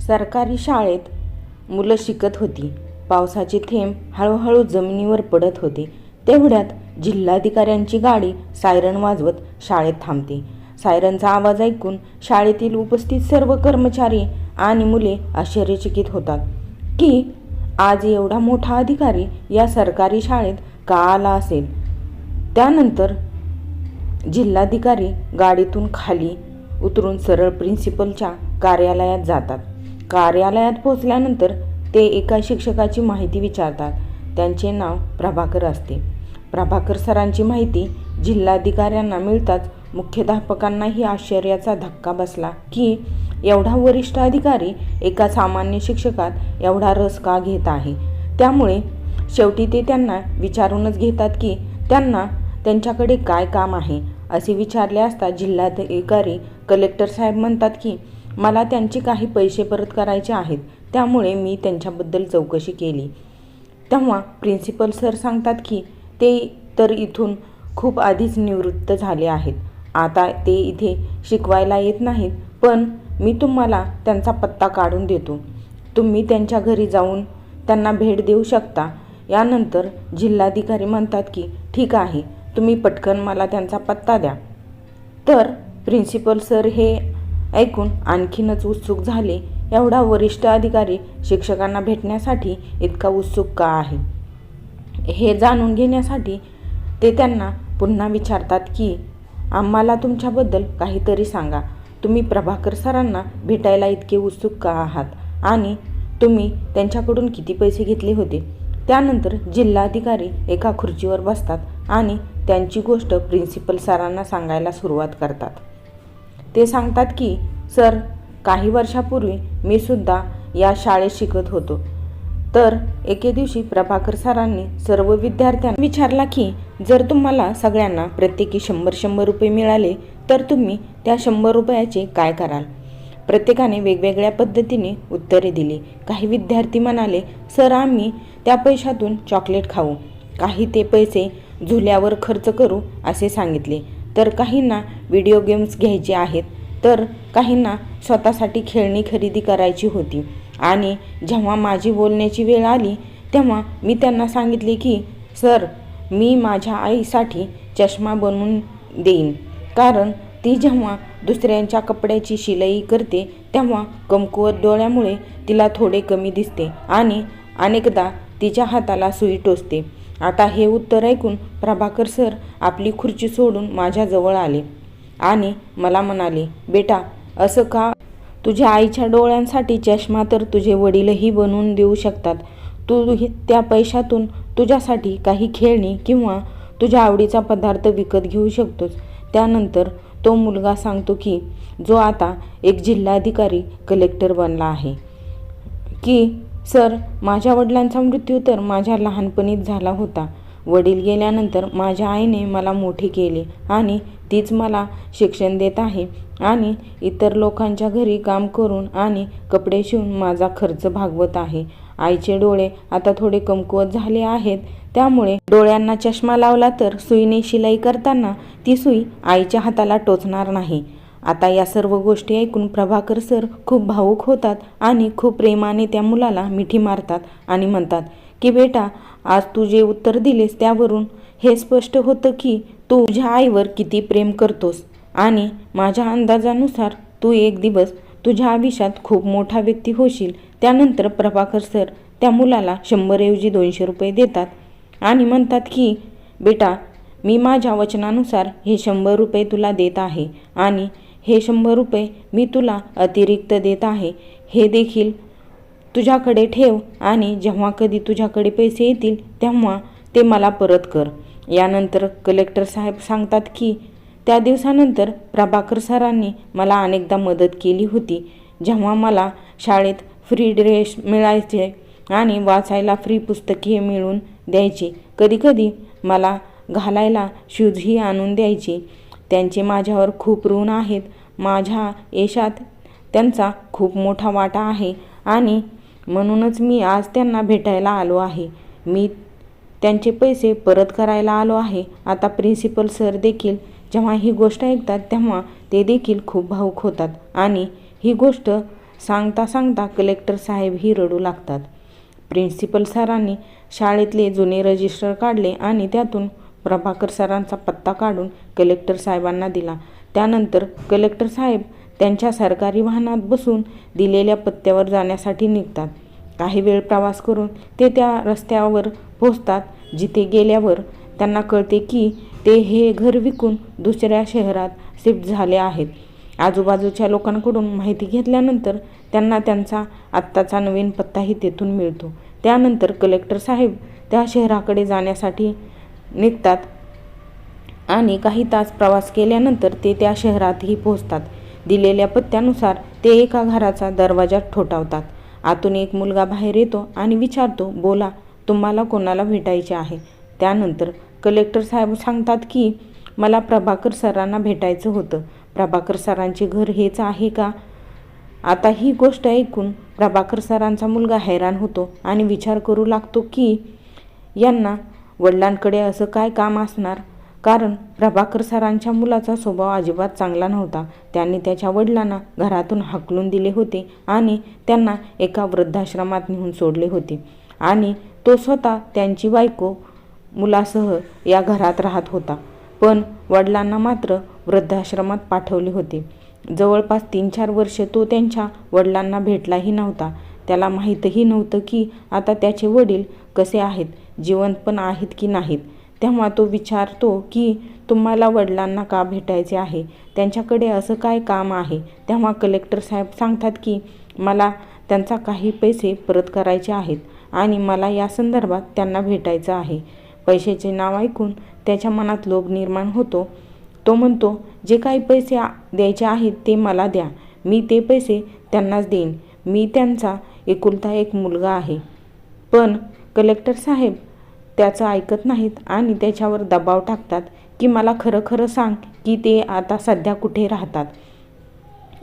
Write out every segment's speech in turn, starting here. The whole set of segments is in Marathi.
सरकारी शाळेत मुलं शिकत होती. पावसाचे थेंब हळूहळू जमिनीवर पडत होते. तेवढ्यात जिल्हाधिकाऱ्यांची गाडी सायरन वाजवत शाळेत थांबते. सायरनचा आवाज ऐकून शाळेतील उपस्थित सर्व कर्मचारी आणि मुले आश्चर्यचकित होतात. की आज एवढा मोठा अधिकारी या सरकारी शाळेत का आला असेल? त्यानंतर जिल्हाधिकारी गाडीतून खाली उतरून सरळ प्रिन्सिपलच्या कार्यालयात जातात. कार्यालयात पोचल्यानंतर ते एका शिक्षकाची माहिती विचारतात. त्यांचे नाव प्रभाकर असते. प्रभाकर सरांची माहिती जिल्हाधिकाऱ्यांना मिळताच मुख्याध्यापकांनाही आश्चर्याचा धक्का बसला की एवढा वरिष्ठ अधिकारी एका सामान्य शिक्षकात एवढा रस का घेत आहे? त्यामुळे शेवटी ते त्यांना विचारूनच घेतात की त्यांना त्यांच्याकडे काय काम आहे? असे विचारले असता जिल्हाधिकारी कलेक्टर साहेब म्हणतात की मला त्यांचे काही पैसे परत करायचे आहेत. त्यामुळे मी त्यांच्याबद्दल चौकशी केली. तेव्हा प्रिन्सिपल सर सांगतात की ते तर इथून खूप आधीच निवृत्त झाले आहेत. आता ते इथे शिकवायला येत नाहीत पण मी तुम्हाला त्यांचा पत्ता काढून देतो. तुम्ही त्यांच्या घरी जाऊन त्यांना भेट देऊ शकता. यानंतर जिल्हाधिकारी म्हणतात की ठीक आहे तुम्ही पटकन मला त्यांचा पत्ता द्या. तर प्रिन्सिपल सर हे ऐकून आणखीनच उत्सुक झाले. एवढा वरिष्ठ अधिकारी शिक्षकांना भेटण्यासाठी इतका उत्सुक का आहे? हे जाणून घेण्यासाठी ते त्यांना पुन्हा विचारतात की आम्हाला तुमच्याबद्दल काहीतरी सांगा. तुम्ही प्रभाकर सरांना भेटायला इतके उत्सुक का आहात? आणि तुम्ही त्यांच्याकडून किती पैसे घेतले होते? त्यानंतर जिल्हाधिकारी एका खुर्चीवर बसतात आणि त्यांची गोष्ट प्रिन्सिपल सरांना सांगायला सुरुवात करतात. ते सांगतात की सर काही वर्षापूर्वी मी सुद्धा या शाळेत शिकत होतो. तर एके दिवशी प्रभाकर सरांनी सर्व विद्यार्थ्यांना विचारला की जर तुम्हाला सगळ्यांना प्रत्येकी शंभर शंभर रुपये मिळाले तर तुम्ही त्या शंभर रुपयाचे काय कराल? प्रत्येकाने वेगवेगळ्या पद्धतीने उत्तरे दिली. काही विद्यार्थी म्हणाले सर आम्ही त्या पैशातून चॉकलेट खाऊ. काही ते पैसे झुल्यावर खर्च करू असे सांगितले. तर काहींना व्हिडिओ गेम्स घ्यायचे आहेत तर काहींना स्वतःसाठी खेळणी खरेदी करायची होती. आणि जेव्हा माझी बोलण्याची वेळ आली तेव्हा मी त्यांना सांगितले की सर मी माझ्या आईसाठी चष्मा बनवून देईन. कारण ती जेव्हा दुसऱ्यांच्या कपड्याची शिलाई करते तेव्हा कमकुवत डोळ्यामुळे तिला थोडे कमी दिसते आणि अनेकदा तिच्या हाताला सुई टोचते. आता हे उत्तर ऐकून प्रभाकर सर आपली खुर्ची सोडून माझ्याजवळ आले आणि मला म्हणाले बेटा असं का? तुझ्या आईच्या डोळ्यांसाठी चष्मा तर तुझे वडीलही बनवून देऊ शकतात. तू त्या पैशातून तुझ्यासाठी काही खेळणी किंवा तुझ्या आवडीचा पदार्थ विकत घेऊ शकतोस. त्यानंतर तो मुलगा सांगतो की जो आता एक जिल्हाधिकारी कलेक्टर बनला आहे. की सर माझ्या वडिलांचा मृत्यू तर माझ्या लहानपणीच झाला होता. वडील गेल्यानंतर माझ्या आईने मला मोठे केले आणि तीच मला शिक्षण देत आहे आणि इतर लोकांच्या घरी काम करून आणि कपडे शिवून माझा खर्च भागवत आहे. आईचे डोळे आता थोडे कमकुवत झाले आहेत त्यामुळे डोळ्यांना चष्मा लावला तर सुईने शिलाई करताना ती सुई आईच्या हाताला टोचणार नाही. आता या सर्व गोष्टी ऐकून प्रभाकर सर खूप भावूक होतात आणि खूप प्रेमाने त्या मुलाला मिठी मारतात आणि म्हणतात की बेटा आज तू जे उत्तर दिलेस त्यावरून हे स्पष्ट होतं की तू तुझ्या आईवर किती प्रेम करतोस आणि माझ्या अंदाजानुसार तू एक दिवस तुझ्या आयुष्यात खूप मोठा व्यक्ती होशील. त्यानंतर प्रभाकर सर त्या मुलाला शंभरऐवजी दोनशे रुपये देतात आणि म्हणतात की बेटा मी माझ्या वचनानुसार हे शंभर रुपये तुला देत आहे आणि हे शंभर रुपये मी तुला अतिरिक्त देत आहे. हे देखील तुझ्याकडे ठेव आणि जेव्हा कधी तुझ्याकडे पैसे येतील तेव्हा ते मला परत कर. यानंतर कलेक्टर साहेब सांगतात की त्या दिवसानंतर प्रभाकर सरांनी मला अनेकदा मदत केली होती. जेव्हा मला शाळेत फ्री ड्रेस मिळायचे आणि वाचायला फ्री पुस्तके मिळून द्यायची कधीकधी मला घालायला शूजही आणून द्यायचे. त्यांचे माझ्यावर खूप ऋण आहेत. माझ्या यशात त्यांचा खूप मोठा वाटा आहे आणि म्हणूनच मी आज त्यांना भेटायला आलो आहे. मी त्यांचे पैसे परत करायला आलो आहे. आता प्रिन्सिपल सर देखील जेव्हा ही गोष्ट ऐकतात तेव्हा ते देखील खूप भावूक होतात आणि ही गोष्ट सांगता सांगता कलेक्टर साहेबही रडू लागतात. प्रिन्सिपल सरांनी शाळेतले जुने रजिस्टर काढले आणि त्यातून प्रभाकर सरांचा पत्ता काढून कलेक्टर साहेबांना दिला. त्यानंतर कलेक्टर साहेब त्यांच्या सरकारी वाहनात बसून दिलेल्या पत्त्यावर जाण्यासाठी निघतात. काही वेळ प्रवास करून ते त्या रस्त्यावर पोहोचतात जिथे गेल्यावर त्यांना कळते की ते हे घर विकून दुसऱ्या शहरात शिफ्ट झाले आहेत. आजूबाजूच्या लोकांकडून माहिती घेतल्यानंतर त्यांना त्यांचा आत्ताचा नवीन पत्ताही तेथून मिळतो. त्यानंतर कलेक्टर साहेब त्या शहराकडे जाण्यासाठी निघतात. आणि काही तास प्रवास केल्यानंतर ते त्या शहरातही पोहोचतात. दिलेल्या पत्त्यानुसार ते एका घराचा दरवाजा ठोठावतात. आतून एक मुलगा बाहेर येतो आणि विचारतो बोला तुम्हाला कोणाला भेटायचे आहे? त्यानंतर कलेक्टर साहेब सांगतात की मला प्रभाकर सरांना भेटायचं होतं. प्रभाकर सरांचे घर हेच आहे का? आता ही गोष्ट ऐकून प्रभाकर सरांचा मुलगा हैराण होतो आणि विचार करू लागतो की यांना वडिलांकडे असं काय काम असणार? कारण प्रभाकर सरांच्या मुलाचा स्वभाव अजिबात चांगला नव्हता. त्यांनी त्याच्या वडिलांना घरातून हाकलून दिले होते आणि त्यांना एका वृद्धाश्रमात नेऊन सोडले होते. आणि तो स्वतः त्यांची बायको मुलासह या घरात राहत होता. पण वडिलांना मात्र वृद्धाश्रमात पाठवले होते. जवळपास तीन चार वर्ष तो त्यांच्या वडिलांना भेटलाही नव्हता. त्याला माहीतही नव्हतं की आता त्याचे वडील कसे आहेत जिवंत पण आहेत की नाहीत? तेव्हा तो विचारतो की तुम्हाला वडिलांना का भेटायचे आहे? त्यांच्याकडे असं काय काम आहे? तेव्हा कलेक्टर साहेब सांगतात की मला त्यांचा काही पैसे परत करायचे आहेत आणि मला या संदर्भात त्यांना भेटायचं आहे. पैशाचे नाव ऐकून त्याच्या मनात लोभ निर्माण होतो. तो म्हणतो जे काही पैसे द्यायचे आहेत ते मला द्या. मी ते पैसे त्यांनाच देईन. मी त्यांचा एकुलता एक मुलगा आहे. पण कलेक्टर साहेब त्याचं ऐकत नाहीत आणि त्याच्यावर दबाव टाकतात की मला खरं खरं सांग की ते आता सध्या कुठे राहतात.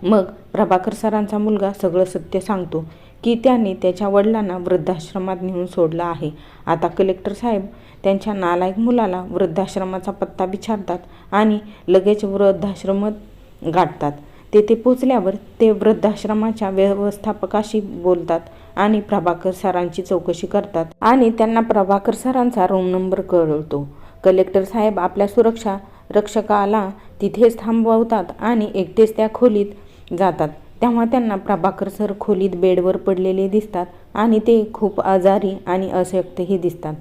मग प्रभाकर सरांचा मुलगा सगळं सत्य सांगतो की त्याने त्याच्या वडिलांना वृद्धाश्रमात नेऊन सोडलं आहे. आता कलेक्टर साहेब त्यांच्या नालायक मुलाला वृद्धाश्रमाचा पत्ता विचारतात आणि लगेच वृद्धाश्रमात गाठतात. तेथे पोचल्यावर ते वृद्धाश्रमाच्या व्यवस्थापकाशी बोलतात. आणि प्रभाकर सरांची चौकशी करतात आणि त्यांना प्रभाकर सरांचा रूम नंबर कळवतो. कलेक्टर साहेब आपल्या सुरक्षा रक्षकाला तिथेच थांबवतात आणि एकटेच त्या खोलीत जातात. तेव्हा त्यांना प्रभाकर सर खोलीत बेडवर पडलेले दिसतात आणि ते खूप आजारी आणि अशक्तही दिसतात.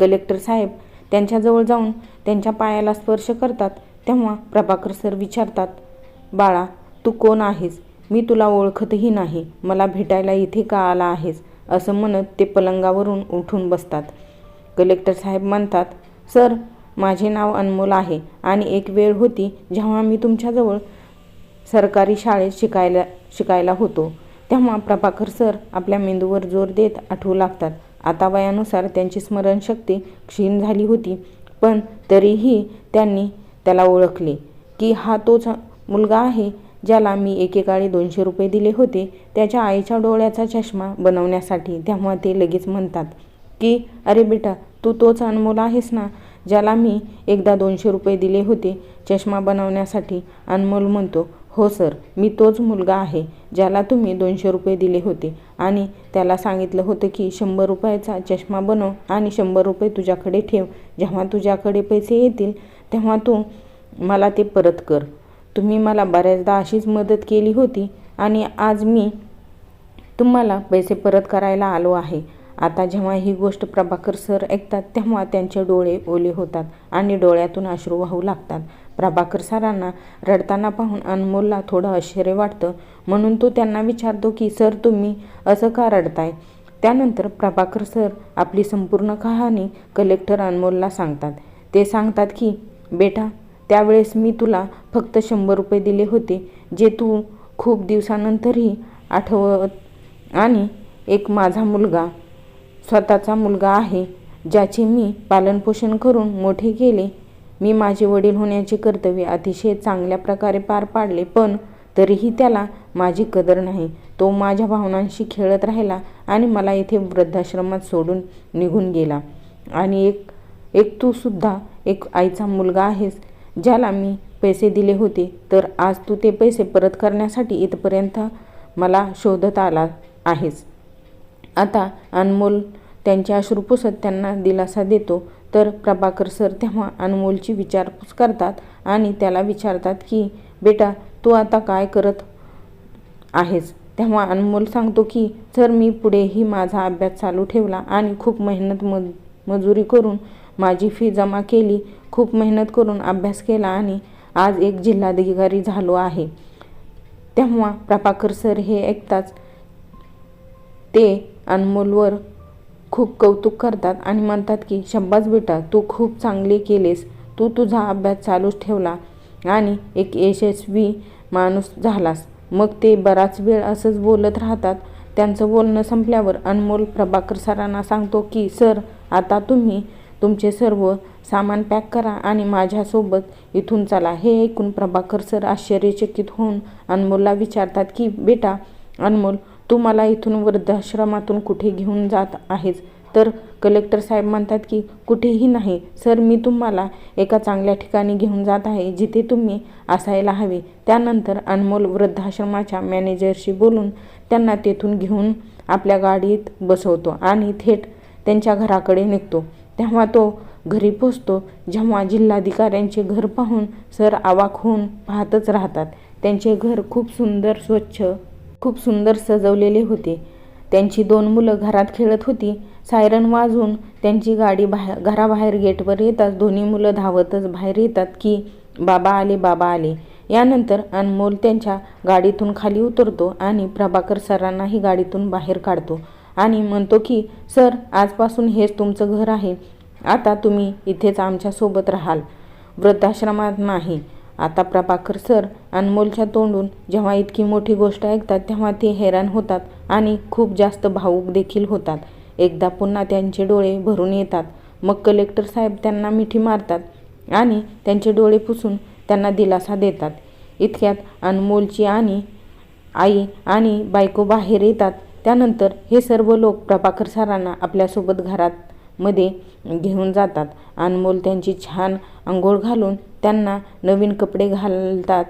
कलेक्टर साहेब त्यांच्याजवळ जाऊन त्यांच्या पायाला स्पर्श करतात. तेव्हा प्रभाकर सर विचारतात बाळा तू कोण आहेस? मी तुला ओळखतही नाही. मला भेटायला इथे का आला आहेस? असं म्हणत ते पलंगावरून उठून बसतात. कलेक्टर साहेब म्हणतात सर माझे नाव अनमोल आहे आणि एक वेळ होती जेव्हा मी तुमच्याजवळ सरकारी शाळेत शिकायला शिकायला होतो. तेव्हा प्रभाकर सर आपल्या मेंदूवर जोर देत आठवू लागतात. आता वयानुसार त्यांची स्मरणशक्ती क्षीण झाली होती पण तरीही त्यांनी त्याला ओळखले की हा तोच मुलगा आहे ज्याला मी एकेकाळी दोनशे रुपये दिले होते त्याच्या आईच्या डोळ्याचा चष्मा बनवण्यासाठी. तेव्हा ते लगेच म्हणतात की अरे बेटा तू तोच अनमोल आहेस ना ज्याला मी एकदा दोनशे रुपये दिले होते चष्मा बनवण्यासाठी. अनमोल म्हणतो हो सर मी तोच मुलगा आहे ज्याला तुम्ही दोनशे रुपये दिले होते आणि त्याला सांगितलं होतं की शंभर रुपयाचा चष्मा बनव आणि शंभर रुपये तुझ्याकडे ठेव. जेव्हा तुझ्याकडे पैसे येतील तेव्हा तू मला ते परत कर. तुम्ही मला बऱ्याचदा अशीच मदत केली होती आणि आज मी तुम्हाला पैसे परत करायला आलो आहे. आता जेव्हा ही गोष्ट प्रभाकर सर ऐकतात तेव्हा त्यांचे डोळे ओले होतात आणि डोळ्यातून अश्रू वाहू लागतात. प्रभाकर सरांना रडताना पाहून अनमोलला थोडं आश्चर्य वाटतं. म्हणून तो त्यांना विचारतो की सर तुम्ही असं का रडताय? त्यानंतर प्रभाकर सर आपली संपूर्ण कहाणी कलेक्टर अनमोलला सांगतात. ते सांगतात की बेटा त्यावेळेस मी तुला फक्त शंभर रुपये दिले होते जे तू खूप दिवसानंतरही आठवत आणि एक माझा मुलगा स्वतःचा मुलगा आहे ज्याचे मी पालनपोषण करून मोठे केले. मी माझे वडील होण्याचे कर्तव्य अतिशय चांगल्या प्रकारे पार पाडले पण तरीही त्याला माझी कदर नाही. तो माझ्या भावनांशी खेळत राहिला आणि मला इथे वृद्धाश्रमात सोडून निघून गेला. आणि एक एक तू सुद्धा एक आईचा मुलगा आहेस ज्याला मी पैसे दिले होते तर आज तू ते पैसे परत करण्यासाठी इथपर्यंत मला शोधत आला आहेस. आता अनमोल त्यांचे अश्रू पुसत त्यांना दिलासा देतो तर प्रभाकर सर तेव्हा अनमोलची विचारपूस करतात आणि त्याला विचारतात की बेटा तू आता काय करत आहेस? तेव्हा अनमोल सांगतो की सर मी पुढेही माझा अभ्यास चालू ठेवला आणि खूप मेहनत मज मजुरी करून माझी फी जमा केली खूप मेहनत करून अभ्यास केला आणि आज एक जिल्हाधिकारी झालो आहे. तेव्हा प्रभाकर सर हे ऐकताच ते अनमोलवर खूप कौतुक करतात आणि म्हणतात की शब्बास बेटा तू खूप चांगले केलेस. तू तुझा अभ्यास चालूच ठेवला आणि एक यशस्वी माणूस झालास. मग ते बराच वेळ असंच बोलत राहतात. त्यांचं बोलणं संपल्यावर अनमोल प्रभाकर सरांना सांगतो की सर आता तुम्ही तुमचे सर्व सामान पॅक करा आणि माझ्यासोबत इथून चला. हे ऐकून प्रभाकर सर आश्चर्यचकित होऊन अनमोलला विचारतात की बेटा अनमोल तू मला इथून वृद्धाश्रमातून कुठे घेऊन जात आहेस? तर कलेक्टर साहेब म्हणतात की कुठेही नाही. सर मी तुम्हाला एका चांगल्या ठिकाणी घेऊन जात आहे जिथे तुम्ही असायला हवे. त्यानंतर अनमोल वृद्धाश्रमाच्या मॅनेजरशी बोलून त्यांना तेथून घेऊन आपल्या गाडीत बसवतो आणि थेट त्यांच्या घराकडे निघतो. तेव्हा तो घरी पोचतो जेव्हा जिल्हाधिकाऱ्यांचे घर पाहून सर आवाक होऊन पाहतच राहतात. त्यांचे घर खूप सुंदर स्वच्छ खूप सुंदर सजवलेले होते. त्यांची दोन मुलं घरात खेळत होती. सायरन वाजवून त्यांची गाडी बाहेर घराबाहेर गेटवर येताच दोन्ही मुलं धावतच बाहेर येतात की बाबा आले बाबा आले. यानंतर अनमोल त्यांच्या गाडीतून खाली उतरतो आणि प्रभाकर सरांनाही गाडीतून बाहेर काढतो. आणि म्हणतो की सर आजपासून हेच तुमचं घर आहे. आता तुम्ही इथेच आमच्यासोबत राहाल. वृद्धाश्रमात नाही. आता प्रभाकर सर अनमोलच्या तोंडून जेव्हा इतकी मोठी गोष्ट ऐकतात तेव्हा ते हैराण होतात आणि खूप जास्त भावूक देखील होतात. एकदा पुन्हा त्यांचे डोळे भरून येतात. मग कलेक्टर साहेब त्यांना मिठी मारतात आणि त्यांचे डोळे पुसून त्यांना दिलासा देतात. इतक्यात अनमोलची आणि आई आणि बायको बाहेर येतात. त्यानंतर हे सर्व लोक प्रभाकर सरांना आपल्यासोबत घरात मध्ये घेऊन जातात. अनमोल त्यांची छान आंघोळ घालून त्यांना नवीन कपडे घालतात.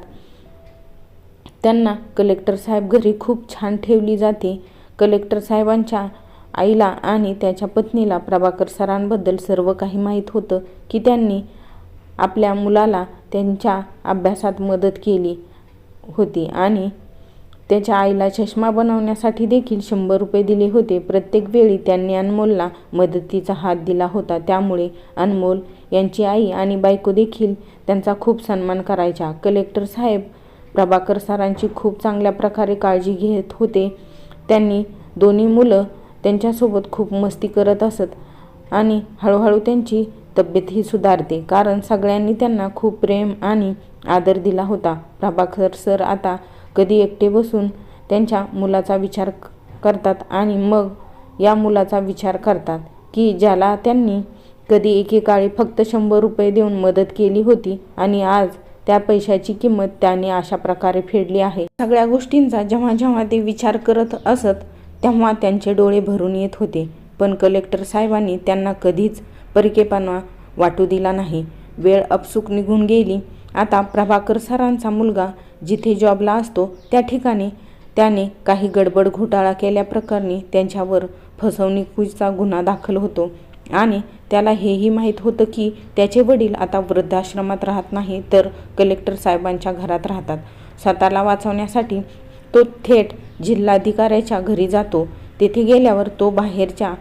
त्यांना कलेक्टर साहेब घरी खूप छान ठेवली जाते. कलेक्टर साहेबांच्या आईला आणि त्याच्या पत्नीला प्रभाकर सरांबद्दल सर्व काही माहीत होतं की त्यांनी आपल्या मुलाला त्यांच्या अभ्यासात मदत केली होती आणि त्याच्या आईला चष्मा बनवण्यासाठी देखील शंभर रुपये दिले होते. प्रत्येक वेळी त्यांनी अनमोलला मदतीचा हात दिला होता. त्यामुळे अनमोल यांची आई आणि बायको देखील त्यांचा खूप सन्मान करायच्या. कलेक्टर साहेब प्रभाकर सरांची खूप चांगल्या प्रकारे काळजी घेत होते. त्यांनी दोन्ही मुलं त्यांच्यासोबत खूप मस्ती करत असत आणि हळूहळू त्यांची तब्येतही सुधारते. कारण सगळ्यांनी त्यांना खूप प्रेम आणि आदर दिला होता. प्रभाकर सर आता कधी एकटे बसून त्यांच्या मुलाचा विचार करतात आणि मग या मुलाचा विचार करतात की ज्याला त्यांनी कधी एकेकाळी फक्त शंभर रुपये देऊन मदत केली होती आणि आज त्या पैशाची किंमत त्याने अशा प्रकारे फेडली आहे. सगळ्या गोष्टींचा जेव्हा जेव्हा ते विचार करत असत तेव्हा त्यांचे डोळे भरून येत होते. पण कलेक्टर साहेबांनी त्यांना कधीच परिकेपणा वाटू दिला नाही. वेळ अपसुक निघून गेली. आता प्रभाकर सरांचा मुलगा जिथे जॉबला असतो त्या ठिकाणी त्याने काही गडबड घोटाळा केल्याप्रकरणी त्यांच्यावर फसवणुकीचा गुन्हा दाखल होतो. आणि त्याला हेही माहीत होतं की त्याचे वडील आता वृद्धाश्रमात राहत नाही तर कलेक्टर साहेबांच्या घरात राहतात. स्वतःला वाचवण्यासाठी तो थेट जिल्हाधिकाऱ्याच्या घरी जातो. तेथे गेल्यावर तो बाहेरच्या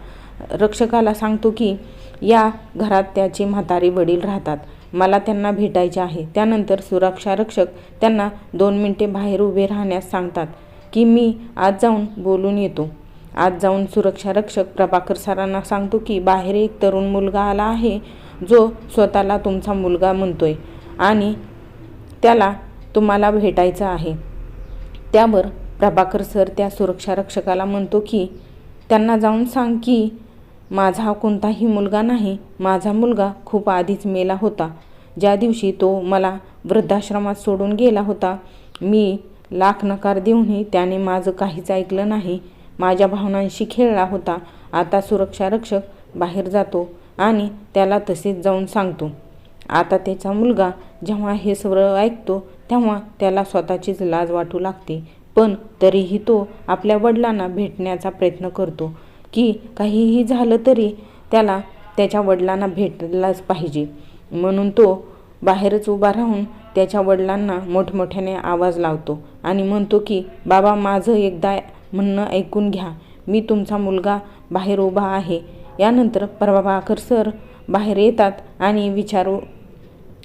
रक्षकाला सांगतो की या घरात त्याचे म्हातारे वडील राहतात. मला त्यांना भेटायचे आहे. त्यानंतर सुरक्षा रक्षक त्यांना दोन मिनिटे बाहेर उभे राहण्यास सांगतात की मी आज जाऊन बोलून येतो. आज जाऊन सुरक्षा रक्षक प्रभाकर सरांना सांगतो की बाहेर एक तरुण मुलगा आला आहे. जो स्वतःला तुमचा मुलगा म्हणतोय आणि त्याला तुम्हाला भेटायचं आहे. त्यावर प्रभाकर सर त्या सुरक्षा रक्षकाला म्हणतो की त्यांना जाऊन सांग की माझा कोणताही मुलगा नाही. माझा मुलगा खूप आधीच मेला होता. ज्या दिवशी तो मला वृद्धाश्रमात सोडून गेला होता मी लाख नकार देऊनही त्याने माझं काहीच ऐकलं नाही. माझ्या भावनांशी खेळला होता. आता सुरक्षा रक्षक बाहेर जातो आणि त्याला तसेच जाऊन सांगतो. आता त्याचा मुलगा जेव्हा हे सर्व ऐकतो तेव्हा त्याला स्वतःचीच लाज वाटू लागते. पण तरीही तो आपल्या वडिलांना भेटण्याचा प्रयत्न करतो. की काहीही झालं तरी त्याला त्याच्या वडिलांना भेटलाच पाहिजे. म्हणून तो बाहेरच उभा राहून त्याच्या वडिलांना मोठमोठ्याने आवाज लावतो आणि म्हणतो की बाबा माझं एकदा म्हणणं ऐकून घ्या. मी तुमचा मुलगा बाहेर उभा आहे. यानंतर प्रभाकर सर बाहेर येतात आणि विचारू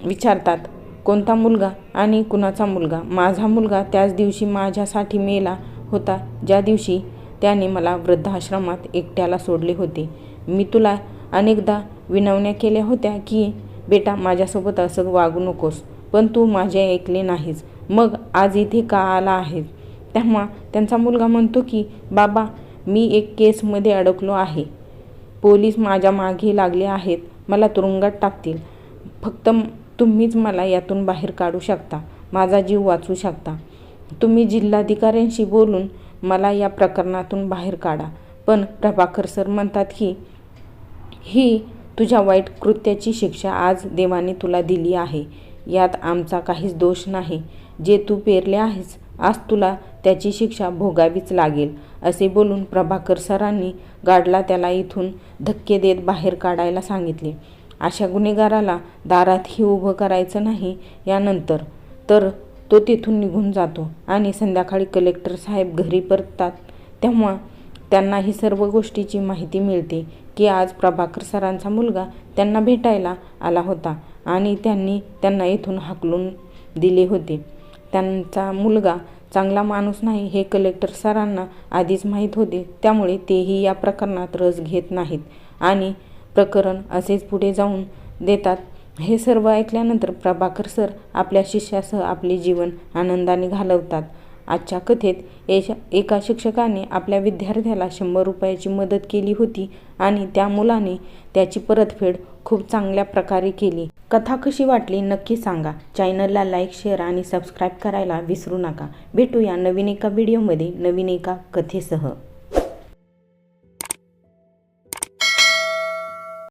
विचारतात कोणता मुलगा आणि कुणाचा मुलगा? माझा मुलगा त्याच दिवशी माझ्यासाठी मेला होता. ज्या दिवशी त्याने मला वृद्धाश्रमात एकट्याला सोडले होते. मी तुला अनेकदा विनवण्या केल्या होत्या की बेटा माझ्यासोबत असं वागू नकोस पण तू माझे ऐकले नाहीस. मग आज इथे का आला आहेस? तेव्हा त्यांचा मुलगा म्हणतो की बाबा मी एक केसमध्ये अडकलो आहे. पोलीस माझ्या मागे लागले आहेत. मला तुरुंगात टाकतील. फक्त तुम्हीच मला यातून बाहेर काढू शकता. माझा जीव वाचू शकता. तुम्ही जिल्हाधिकाऱ्यांशी बोलून मला या प्रकरणातून बाहेर काढा. पण प्रभाकर सर म्हणतात की ही तुझ्या वाईट कृत्याची शिक्षा आज देवाने तुला दिली आहे. यात आमचा काहीच दोष नाही. जे तू पेरले आहेस आज तुला त्याची शिक्षा भोगावीच लागेल असे बोलून प्रभाकर सरांनी गाडला त्याला इथून धक्के देत बाहेर काढायला सांगितले. अशा गुन्हेगाराला दारातही उभं करायचं नाही यानंतर. तर तो तिथून निघून जातो आणि संध्याकाळी कलेक्टर साहेब घरी परततात. तेव्हा त्यांना ही सर्व गोष्टीची माहिती मिळते की आज प्रभाकर सरांचा मुलगा त्यांना भेटायला आला होता आणि त्यांनी त्यांना इथून हाकलून दिले होते. त्यांचा मुलगा चांगला माणूस नाही हे कलेक्टर सरांना आधीच माहीत होते. त्यामुळे तेही या प्रकरणात रस घेत नाहीत आणि प्रकरण असेच पुढे जाऊन देतात. हे सर्व ऐकल्यानंतर प्रभाकर सर आपल्या शिष्यासह आपले जीवन आनंदाने घालवतात. आजच्या कथेत एशा एका शिक्षकाने आपल्या विद्यार्थ्याला शंभर रुपयाची मदत केली होती आणि त्या मुलाने त्याची परतफेड खूप चांगल्या प्रकारे केली. कथा कशी वाटली नक्की सांगा. चॅनलला लाईक शेअर आणि सबस्क्राईब करायला विसरू नका. भेटूया नवीन एका व्हिडिओमध्ये नवीन एका कथेसह.